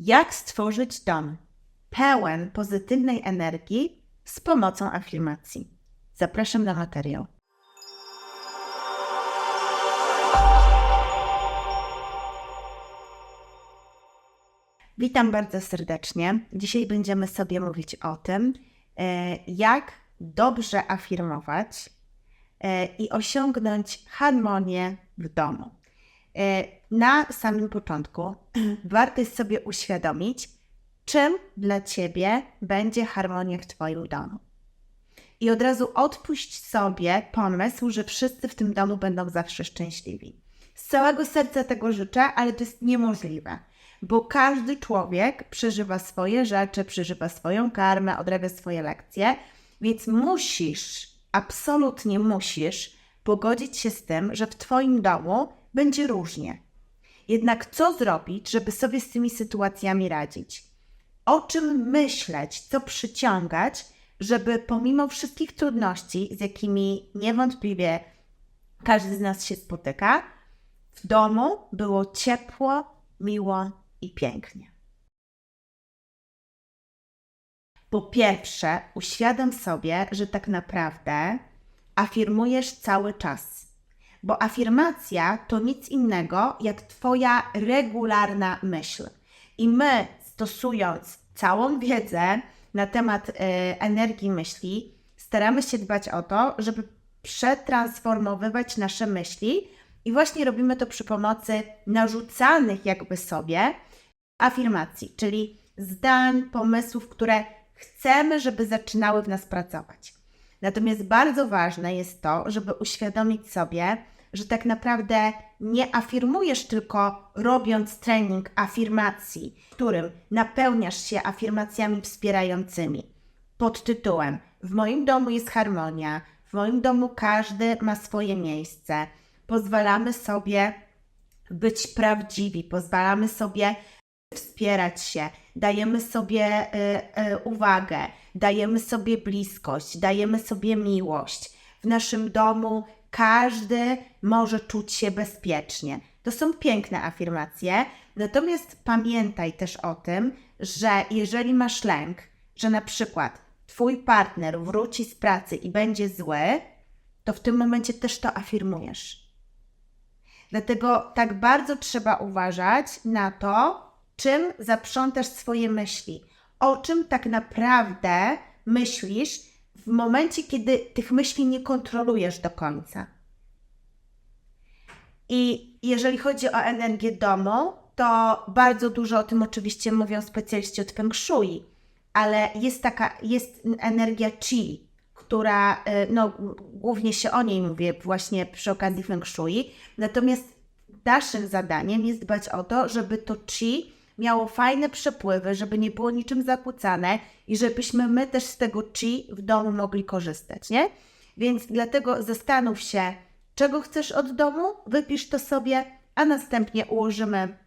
Jak stworzyć dom pełen pozytywnej energii z pomocą afirmacji? Zapraszam na materiał. Witam bardzo serdecznie. Dzisiaj będziemy sobie mówić o tym, e, jak dobrze afirmować e, i osiągnąć harmonię w domu. E, Na samym początku warto jest sobie uświadomić, czym dla Ciebie będzie harmonia w Twoim domu. I od razu odpuść sobie pomysł, że wszyscy w tym domu będą zawsze szczęśliwi. Z całego serca tego życzę, ale to jest niemożliwe, bo każdy człowiek przeżywa swoje rzeczy, przeżywa swoją karmę, odrabia swoje lekcje, więc musisz, absolutnie musisz pogodzić się z tym, że w Twoim domu będzie różnie. Jednak co zrobić, żeby sobie z tymi sytuacjami radzić? O czym myśleć, co przyciągać, żeby pomimo wszystkich trudności, z jakimi niewątpliwie każdy z nas się spotyka, w domu było ciepło, miło i pięknie. Po pierwsze, uświadom sobie, że tak naprawdę afirmujesz cały czas. Bo afirmacja to nic innego jak Twoja regularna myśl. I my, stosując całą wiedzę na temat y, energii myśli, staramy się dbać o to, żeby przetransformowywać nasze myśli i właśnie robimy to przy pomocy narzucanych jakby sobie afirmacji, czyli zdań, pomysłów, które chcemy, żeby zaczynały w nas pracować. Natomiast bardzo ważne jest to, żeby uświadomić sobie, że tak naprawdę nie afirmujesz tylko robiąc trening afirmacji, w którym napełniasz się afirmacjami wspierającymi pod tytułem W moim domu jest harmonia, w moim domu każdy ma swoje miejsce. Pozwalamy sobie być prawdziwi, pozwalamy sobie wspierać się, dajemy sobie y, y, uwagę, dajemy sobie bliskość, dajemy sobie miłość. W naszym domu każdy może czuć się bezpiecznie. To są piękne afirmacje, natomiast pamiętaj też o tym, że jeżeli masz lęk, że na przykład twój partner wróci z pracy i będzie zły, to w tym momencie też to afirmujesz. Dlatego tak bardzo trzeba uważać na to, czym zaprzątasz swoje myśli, o czym tak naprawdę myślisz w momencie, kiedy tych myśli nie kontrolujesz do końca. I jeżeli chodzi o energię domu, to bardzo dużo o tym oczywiście mówią specjaliści od Feng Shui, ale jest taka, jest energia Chi, która, y, no głównie się o niej mówię właśnie przy okazji Feng Shui, natomiast naszym zadaniem jest dbać o to, żeby to Chi miało fajne przepływy, żeby nie było niczym zakłócane i żebyśmy my też z tego chi w domu mogli korzystać, nie? Więc dlatego zastanów się, czego chcesz od domu, wypisz to sobie, a następnie ułożymy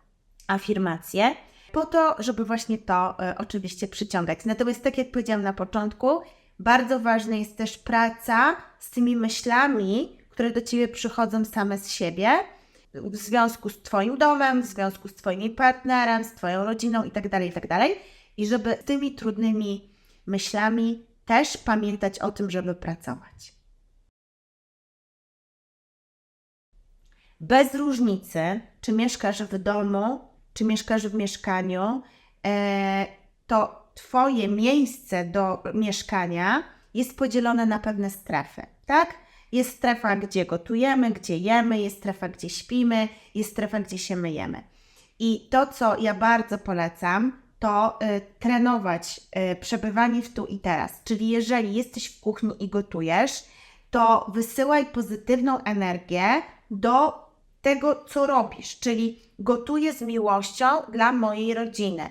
afirmację po to, żeby właśnie to e, oczywiście przyciągać. Natomiast tak jak powiedziałam na początku, bardzo ważna jest też praca z tymi myślami, które do Ciebie przychodzą same z siebie, w związku z Twoim domem, w związku z Twoim partnerem, z Twoją rodziną itd., itd. I żeby tymi trudnymi myślami też pamiętać o tym, żeby pracować. Bez różnicy, czy mieszkasz w domu, czy mieszkasz w mieszkaniu, e, to Twoje miejsce do mieszkania jest podzielone na pewne strefy, tak? Jest strefa, gdzie gotujemy, gdzie jemy, jest strefa, gdzie śpimy, jest strefa, gdzie się myjemy. I to, co ja bardzo polecam, to y, trenować y, przebywanie w tu i teraz. Czyli jeżeli jesteś w kuchni i gotujesz, to wysyłaj pozytywną energię do tego, co robisz. Czyli gotuję z miłością dla mojej rodziny.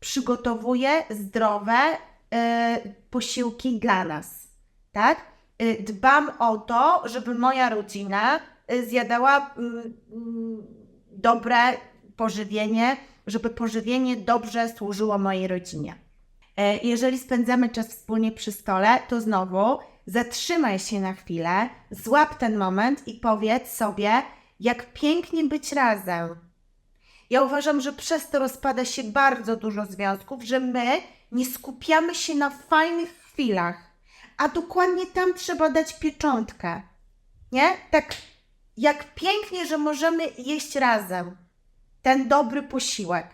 Przygotowuję zdrowe y, posiłki dla nas. Tak? Y, dbam o to, żeby moja rodzina y, zjadała mm, dobre pożywienie, żeby pożywienie dobrze służyło mojej rodzinie. Jeżeli spędzamy czas wspólnie przy stole, to znowu zatrzymaj się na chwilę, złap ten moment i powiedz sobie, jak pięknie być razem. Ja uważam, że przez to rozpada się bardzo dużo związków, że my nie skupiamy się na fajnych chwilach, a dokładnie tam trzeba dać pieczątkę. Nie? Tak jak pięknie, że możemy jeść razem ten dobry posiłek.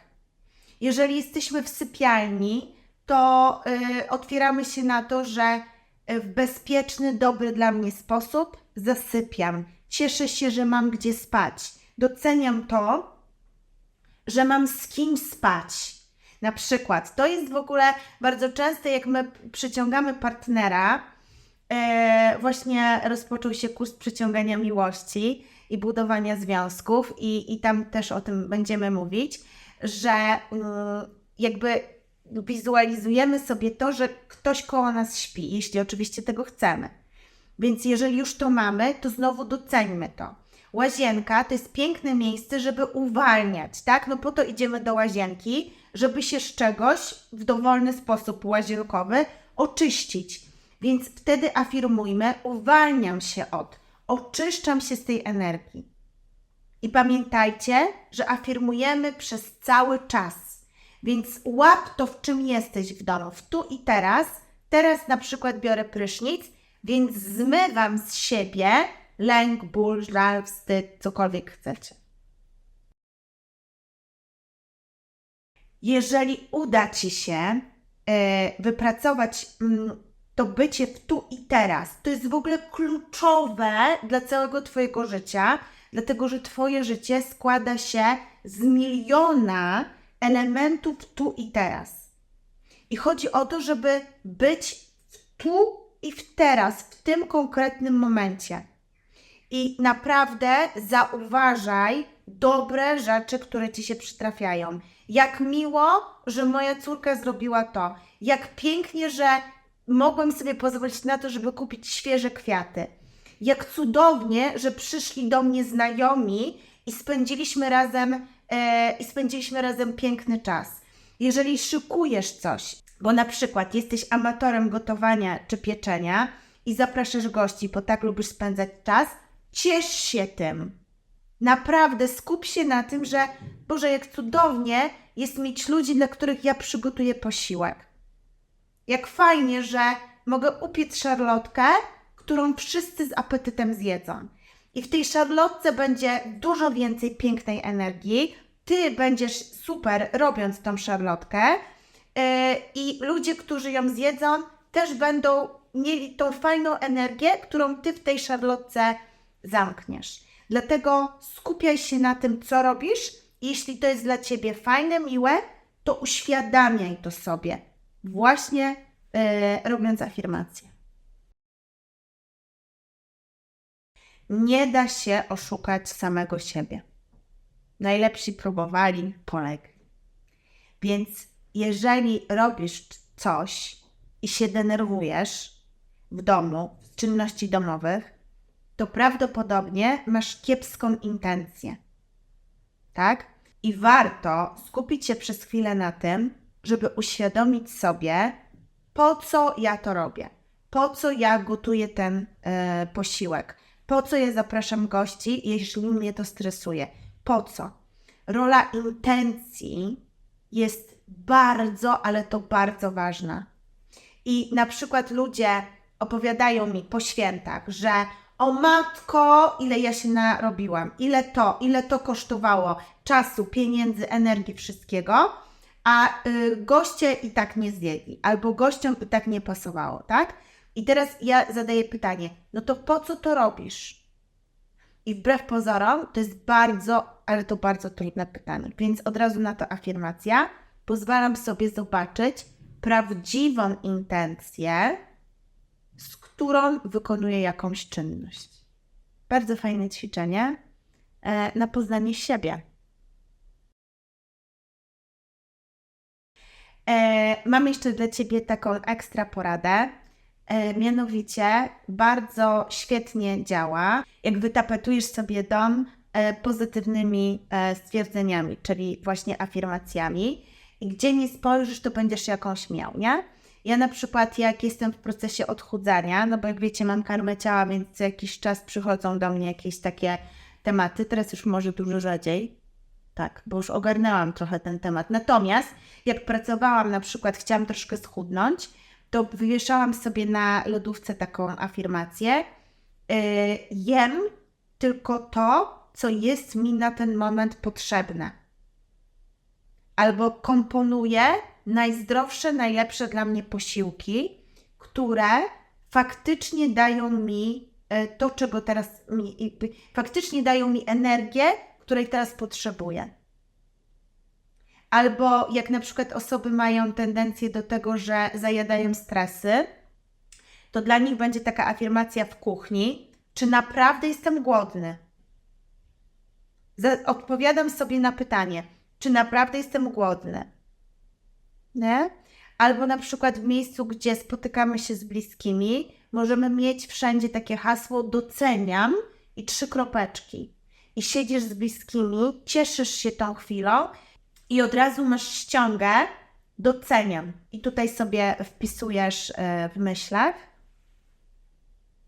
Jeżeli jesteśmy w sypialni, to y, otwieramy się na to, że w bezpieczny, dobry dla mnie sposób zasypiam. Cieszę się, że mam gdzie spać. Doceniam to, że mam z kim spać. Na przykład, to jest w ogóle bardzo częste, jak my przyciągamy partnera. E, właśnie rozpoczął się kurs przyciągania miłości i budowania związków, i, i tam też o tym będziemy mówić, że mm, jakby wizualizujemy sobie to, że ktoś koło nas śpi, jeśli oczywiście tego chcemy. Więc jeżeli już to mamy, to znowu doceńmy to. Łazienka to jest piękne miejsce, żeby uwalniać, tak? No po to idziemy do łazienki, żeby się z czegoś w dowolny sposób łazienkowy oczyścić. Więc wtedy afirmujmy, uwalniam się od, oczyszczam się z tej energii. I pamiętajcie, że afirmujemy przez cały czas. Więc łap to, w czym jesteś w domu, w tu i teraz. Teraz na przykład biorę prysznic, więc zmywam z siebie lęk, ból, żal, wstyd, cokolwiek chcecie. Jeżeli uda Ci się e, wypracować mm, to bycie w tu i teraz, to jest w ogóle kluczowe dla całego Twojego życia, dlatego że Twoje życie składa się z miliona elementów tu i teraz. I chodzi o to, żeby być w tu i w teraz, w tym konkretnym momencie. I naprawdę zauważaj dobre rzeczy, które ci się przytrafiają. Jak miło, że moja córka zrobiła to. Jak pięknie, że mogłem sobie pozwolić na to, żeby kupić świeże kwiaty. Jak cudownie, że przyszli do mnie znajomi i spędziliśmy razem, e, i spędziliśmy razem piękny czas. Jeżeli szykujesz coś, bo na przykład jesteś amatorem gotowania czy pieczenia i zapraszasz gości, bo tak lubisz spędzać czas, ciesz się tym. Naprawdę skup się na tym, że Boże, jak cudownie jest mieć ludzi, dla których ja przygotuję posiłek. Jak fajnie, że mogę upiec szarlotkę, którą wszyscy z apetytem zjedzą. I w tej szarlotce będzie dużo więcej pięknej energii. Ty będziesz super robiąc tą szarlotkę. Yy, I ludzie, którzy ją zjedzą, też będą mieli tą fajną energię, którą ty w tej szarlotce zamkniesz. Dlatego skupiaj się na tym, co robisz. Jeśli to jest dla ciebie fajne, miłe, to uświadamiaj to sobie, właśnie yy, robiąc afirmację. Nie da się oszukać samego siebie. Najlepsi próbowali, polegli. Więc jeżeli robisz coś i się denerwujesz w domu, w czynności domowych, to prawdopodobnie masz kiepską intencję. Tak? I warto skupić się przez chwilę na tym, żeby uświadomić sobie, po co ja to robię, po co ja gotuję ten e, posiłek, po co ja zapraszam gości, jeśli mnie to stresuje, po co. Rola intencji jest bardzo, ale to bardzo ważna. I na przykład ludzie opowiadają mi po świętach, że o matko, ile ja się narobiłam, ile to, ile to kosztowało czasu, pieniędzy, energii, wszystkiego, a y, goście i tak nie zjedli, albo gościom i tak nie pasowało, tak? I teraz ja zadaję pytanie, no to po co to robisz? I wbrew pozorom to jest bardzo, ale to bardzo trudne pytanie, więc od razu na to afirmacja. Pozwalam sobie zobaczyć prawdziwą intencję, z którą wykonuję jakąś czynność. Bardzo fajne ćwiczenie e, na poznanie siebie. E, mam jeszcze dla Ciebie taką ekstra poradę. E, mianowicie bardzo świetnie działa, jak wytapetujesz sobie dom pozytywnymi stwierdzeniami, czyli właśnie afirmacjami. I gdzie nie spojrzysz, to będziesz jakąś miał, nie? Ja na przykład, jak jestem w procesie odchudzania, no bo jak wiecie, mam karmę ciała, więc co jakiś czas przychodzą do mnie jakieś takie tematy, teraz już może dużo rzadziej, Tak, bo już ogarnęłam trochę ten temat. Natomiast jak pracowałam, na przykład chciałam troszkę schudnąć, to wywieszałam sobie na lodówce taką afirmację. Yy, jem tylko to, co jest mi na ten moment potrzebne. Albo komponuję najzdrowsze, najlepsze dla mnie posiłki, które faktycznie dają mi e, to, czego teraz mi, faktycznie dają mi energię, której teraz potrzebuję. Albo jak na przykład osoby mają tendencję do tego, że zajadają stresy, to dla nich będzie taka afirmacja w kuchni, czy naprawdę jestem głodny? Odpowiadam sobie na pytanie, czy naprawdę jestem głodny? Nie? Albo na przykład w miejscu, gdzie spotykamy się z bliskimi, możemy mieć wszędzie takie hasło doceniam i trzy kropeczki. I siedzisz z bliskimi, cieszysz się tą chwilą i od razu masz ściągę doceniam. I tutaj sobie wpisujesz e, w myślach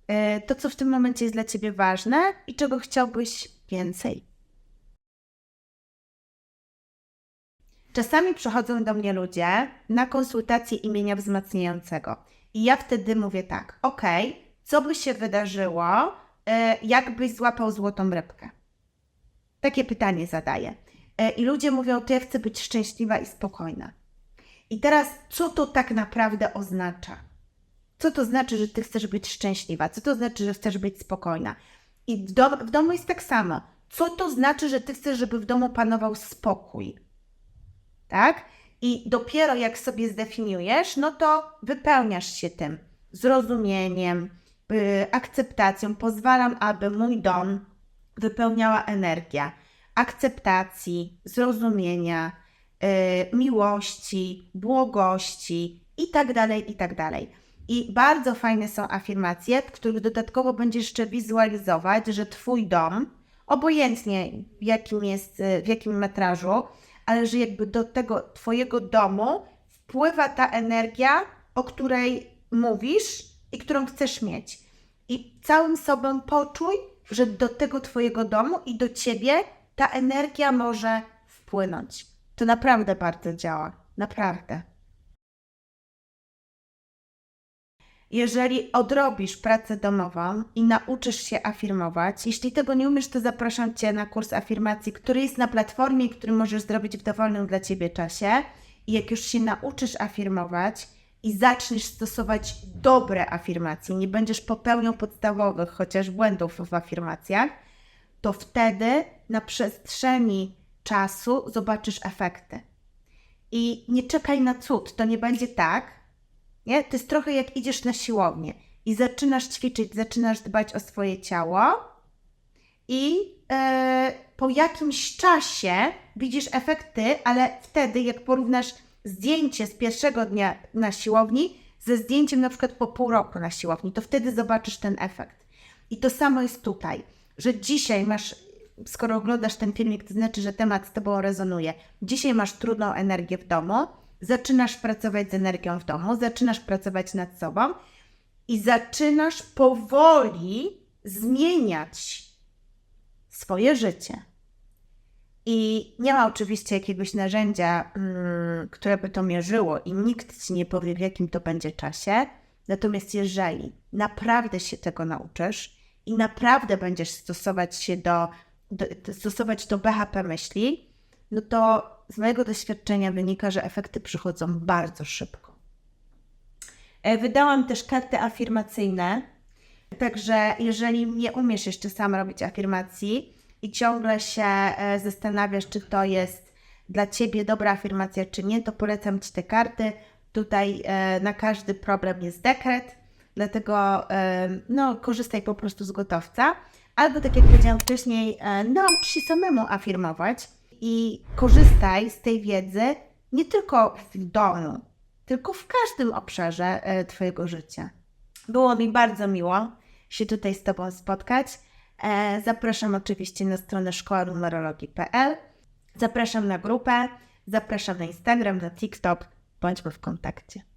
e, to, co w tym momencie jest dla Ciebie ważne i czego chciałbyś więcej. Czasami przychodzą do mnie ludzie na konsultację imienia wzmacniającego. I ja wtedy mówię tak, ok, co by się wydarzyło, e, jakbyś złapał złotą rybkę? Takie pytanie zadaję. E, I ludzie mówią, to ja chcę być szczęśliwa i spokojna. I teraz, co to tak naprawdę oznacza? Co to znaczy, że ty chcesz być szczęśliwa? Co to znaczy, że chcesz być spokojna? I w, dom, w domu jest tak samo. Co to znaczy, że ty chcesz, żeby w domu panował spokój? Tak? I dopiero jak sobie zdefiniujesz, no to wypełniasz się tym zrozumieniem, y, akceptacją. Pozwalam, aby mój dom wypełniała energia akceptacji, zrozumienia, y, miłości, błogości i tak dalej, i tak. I bardzo fajne są afirmacje, których dodatkowo będziesz jeszcze wizualizować, że Twój dom, obojętnie w jakim jest, y, w jakim metrażu, ale że jakby do tego Twojego domu wpływa ta energia, o której mówisz i którą chcesz mieć. I całym sobą poczuj, że do tego Twojego domu i do Ciebie ta energia może wpłynąć. To naprawdę bardzo działa. Naprawdę. Jeżeli odrobisz pracę domową i nauczysz się afirmować, jeśli tego nie umiesz, to zapraszam Cię na kurs afirmacji, który jest na platformie, który możesz zrobić w dowolnym dla Ciebie czasie. I jak już się nauczysz afirmować i zaczniesz stosować dobre afirmacje, nie będziesz popełniał podstawowych chociaż błędów w afirmacjach, to wtedy na przestrzeni czasu zobaczysz efekty. I nie czekaj na cud. To nie będzie tak, nie? To jest trochę jak idziesz na siłownię i zaczynasz ćwiczyć, zaczynasz dbać o swoje ciało i e, po jakimś czasie widzisz efekty, ale wtedy jak porównasz zdjęcie z pierwszego dnia na siłowni ze zdjęciem na przykład po pół roku na siłowni, to wtedy zobaczysz ten efekt. I to samo jest tutaj, że dzisiaj masz, skoro oglądasz ten filmik, to znaczy, że temat z Tobą rezonuje. Dzisiaj masz trudną energię w domu, zaczynasz pracować z energią w domu, zaczynasz pracować nad sobą i zaczynasz powoli zmieniać swoje życie. I nie ma oczywiście jakiegoś narzędzia, mm, które by to mierzyło, i nikt ci nie powie, w jakim to będzie czasie. Natomiast jeżeli naprawdę się tego nauczysz i naprawdę będziesz stosować się do, do, stosować do BHP myśli, no to z mojego doświadczenia wynika, że efekty przychodzą bardzo szybko. E, Wydałam też karty afirmacyjne, także jeżeli nie umiesz jeszcze sam robić afirmacji i ciągle się e, zastanawiasz, czy to jest dla Ciebie dobra afirmacja, czy nie, to polecam Ci te karty. Tutaj e, na każdy problem jest dekret, dlatego no, korzystaj po prostu z gotowca. Albo tak jak powiedziałam wcześniej, naucz się samemu afirmować i korzystaj z tej wiedzy nie tylko w domu, tylko w każdym obszarze e, Twojego życia. Było mi bardzo miło się tutaj z Tobą spotkać. E, Zapraszam oczywiście na stronę szkołanumerologii.pl. Zapraszam na grupę, zapraszam na Instagram, na TikTok. Bądźmy w kontakcie.